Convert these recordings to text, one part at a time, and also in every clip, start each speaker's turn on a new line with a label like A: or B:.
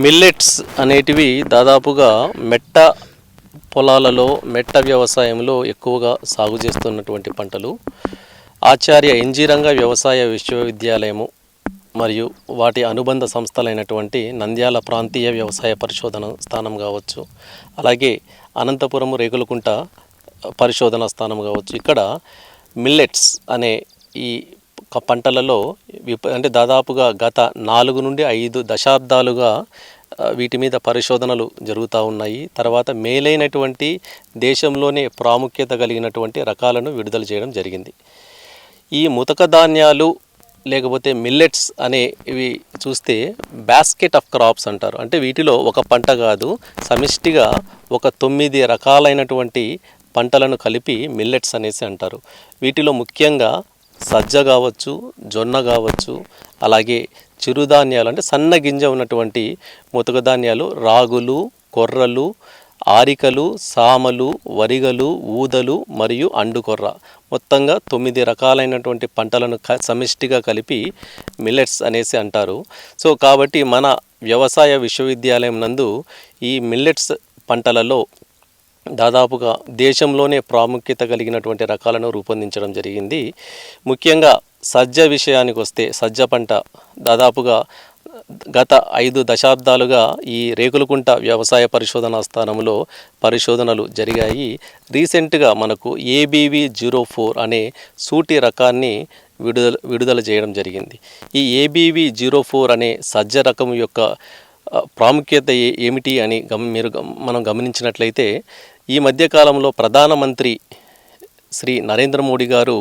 A: Millets అనేటివి దాదాపుగా మెట్ట పొలాలలో మెట్ట వ్యవసాయంలో ఎక్కువగా సాగు చేస్తున్నటువంటి పంటలు. ఆచార్య ఇంజీరంగ వ్యవసాయ విశ్వవిద్యాలయము మరియు వాటి అనుబంధ సంస్థలైనటువంటి నంద్యాల ప్రాంతీయ వ్యవసాయ పరిశోధన స్థానం కావచ్చు. అలాగే అనంతపురం రేగులకుంట పరిశోధన స్థానం కావచ్చు. ఇక్కడ మిల్లెట్స్ అనే ఈ పంటలలో అంటే దాదాపుగా గత నాలుగు నుండి ఐదు దశాబ్దాలుగా వీటి మీద పరిశోధనలు జరుగుతూ ఉన్నాయి. తర్వాత మేలైనటువంటి దేశంలోనే ప్రాముఖ్యత కలిగినటువంటి రకాలను విడుదల చేయడం జరిగింది. ఈ ముతక ధాన్యాలు లేకపోతే మిల్లెట్స్ అనేవి చూస్తే బాస్కెట్ ఆఫ్ క్రాప్స్ అంటారు. అంటే వీటిలో ఒక పంట కాదు సమిష్టిగా ఒక తొమ్మిది రకాలైనటువంటి పంటలను కలిపి మిల్లెట్స్ అనేసి అంటారు. వీటిలో ముఖ్యంగా సజ్జ కావచ్చు జొన్న కావచ్చు అలాగే చిరుధాన్యాలు అంటే సన్న గింజ ఉన్నటువంటి ముతక ధాన్యాలు రాగులు కొర్రలు ఆరికలు సామలు వరిగలు ఊదలు మరియు అండుకొర్ర. మొత్తంగా తొమ్మిది రకాలైనటువంటి పంటలను క సమిష్టిగా కలిపి మిల్లెట్స్ అనేసి అంటారు. సో కాబట్టి మన వ్యవసాయ విశ్వవిద్యాలయం నందు ఈ మిల్లెట్స్ పంటలలో దాదాపుగా దేశంలోనే ప్రాముఖ్యత కలిగినటువంటి రకాలను రూపొందించడం జరిగింది. ముఖ్యంగా సజ్జ విషయానికి వస్తే సజ్జ పంట దాదాపుగా గత ఐదు దశాబ్దాలుగా ఈ రేకులకుంట వ్యవసాయ పరిశోధనా స్థానంలో పరిశోధనలు జరిగాయి. రీసెంట్గా మనకు ఏబీవి జీరో ఫోర్ అనే సూటి రకాన్ని విడుదల విడుదల చేయడం జరిగింది. ఈ ఏబీవి జీరో ఫోర్ అనే సజ్జ రకం యొక్క ప్రాముఖ్యత ఏమిటి అని గమ మీరు మనం గమనించినట్లయితే ఈ మధ్యకాలంలో ప్రధానమంత్రి శ్రీ నరేంద్ర మోడీ గారు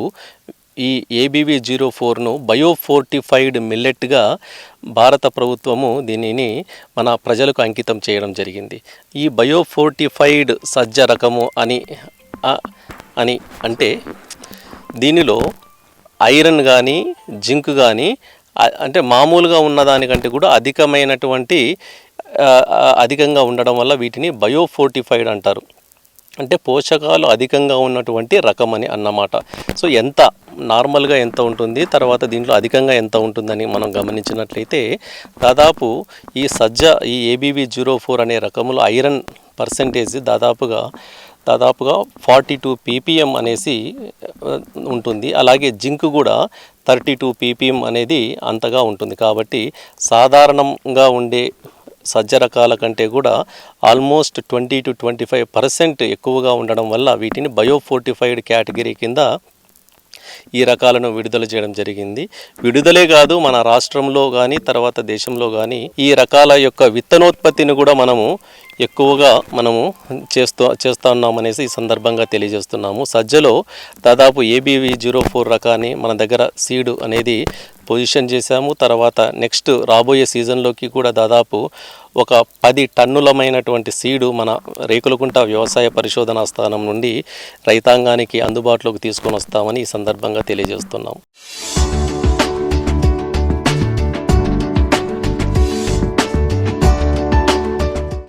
A: ఈ ఏబీవీ జీరో ఫోర్ను బయోఫోర్టిఫైడ్ మిల్లెట్గా భారత ప్రభుత్వము దీనిని మన ప్రజలకు అంకితం చేయడం జరిగింది. ఈ బయోఫోర్టిఫైడ్ సజ్జ రకము అని అని అంటే దీనిలో ఐరన్ కానీ జింక్ కానీ అంటే మామూలుగా ఉన్నదానికంటే కూడా అధికమైనటువంటి అధికంగా ఉండడం వల్ల వీటిని బయోఫోర్టిఫైడ్ అంటారు. అంటే పోషకాలు అధికంగా ఉన్నటువంటి రకం అని అన్నమాట. సో ఎంత నార్మల్గా ఎంత ఉంటుంది తర్వాత దీంట్లో అధికంగా ఎంత ఉంటుందని మనం గమనించినట్లయితే దాదాపు ఈ సజ్జ ఈ ఏబీవీ జీరో ఫోర్ అనే రకములో ఐరన్ పర్సంటేజ్ దాదాపుగా దాదాపుగా ఫార్టీ టూ పీపీఎం అనేసి ఉంటుంది. అలాగే జింక్ కూడా థర్టీ టూ పీపీఎం అనేది అంతగా ఉంటుంది. కాబట్టి సాధారణంగా ఉండే సజ్జ రకాల కంటే కూడా almost twenty two twenty five percent ఎక్కువగా ఉండడం వల్ల వీటిని బయోఫోర్టిఫైడ్ కేటగిరీ కింద ఈ రకాలను విడుదల చేయడం జరిగింది. విడుదలే కాదు మన రాష్ట్రంలో కానీ తర్వాత దేశంలో కానీ ఈ రకాల యొక్క విత్తనోత్పత్తిని కూడా మనము ఎక్కువగా మనము చేస్తూ చేస్తూ ఉన్నామనేసి ఈ సందర్భంగా తెలియజేస్తున్నాము. సజ్జలో దాదాపు ఏబీవీ జీరో ఫోర్ రకాన్ని మన దగ్గర సీడు అనేది పొజిషన్ చేశాము. తర్వాత నెక్స్ట్ రాబోయే సీజన్లోకి కూడా దాదాపు ఒక పది టన్నులమైనటువంటి సీడు మన రేకులకుంట వ్యవసాయ పరిశోధనా స్థానం నుండి రైతాంగానికి అందుబాటులోకి తీసుకొని వస్తామని ఈ సందర్భంగా తెలియజేస్తున్నాం.